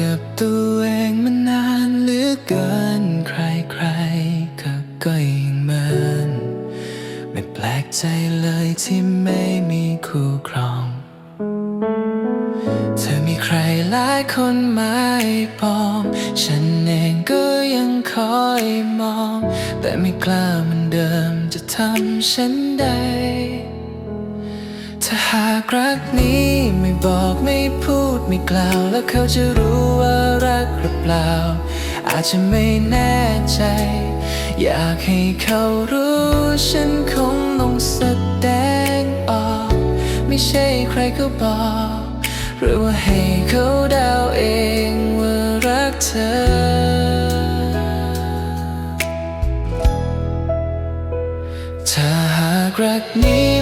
กับตัวเองมานานเหลือเกิน ใครๆก็ก็ยังเหมือนไม่แปลกใจเลยที่ไม่มีคู่ครอง เธอมีใครหลายคนหมายปองฉันเองก็ยังคอยมอง แต่ไม่กล้าเหมือนเดิมจะทำฉันได้ หากรักนี้ไม่บอกไม่พูดไม่กล่าว แล้วเขาจะรู้ว่ารักหรือเปล่า อาจจะไม่แน่ใจ อยากให้เขารู้ ฉันคงต้องแสดงออก ไม่ใช่ใครก็บอก หรือว่าให้เขาเดาเองว่ารักเธอถ้าหากรักนี้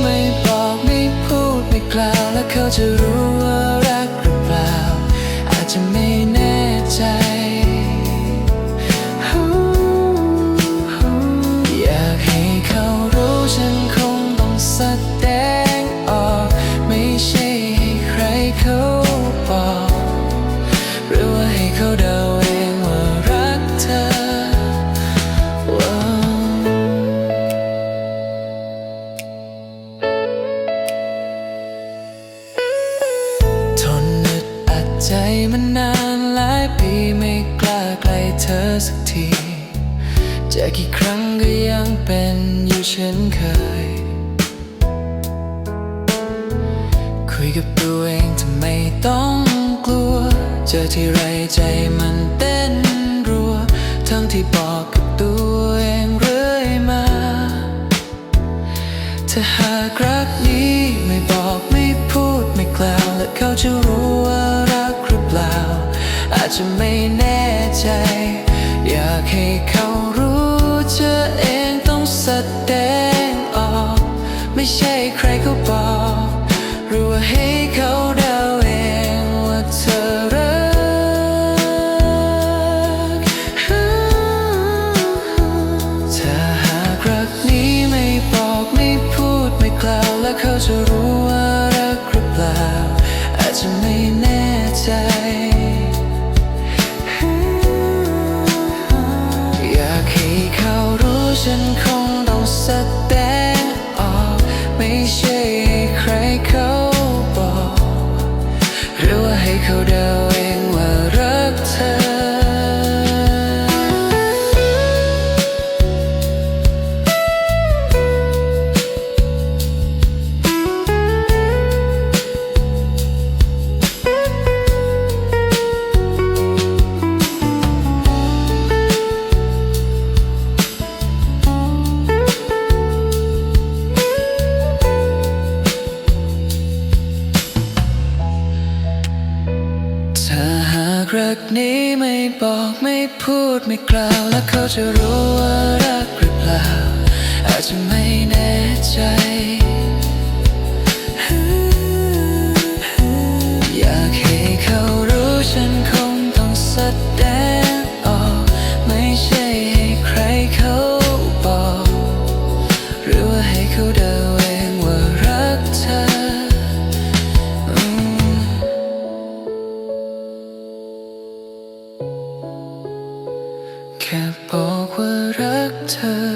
ดไม่ก มานานหลายปีไม่กล้าใกล้เธอสักทีจะกี่ครั้งก็ยังเป็นอยู่เช่นเคย คุยกับตัวเองทำไมต้องกลัว เจอที่ไรใจมันเต้นรัว ทั้งที่บอกกับตัวเองเรื่อยมา ถ้าหากรักนี้ไม่ จจะไม่แน่ใจ อยากให้เขารู้เธอเองต้องแสดงออก ไม่ใช่ใครเขาบอกหรือว่าให้เขาเดาเองว่าเธอรักถ้าหากรักนี้ไม่บอกไม่พูดไม่กล่าวแล้วเขาจะ ใช่ใครเขาบอก หรือว่าให้เขาได้ากรักนี้ไม่บอกไม่พูดไม่กล่าว แล้วเขาจะรู้ว่ารักหรือเปล่าอาจจะ แค่บอกว่ารักเธอ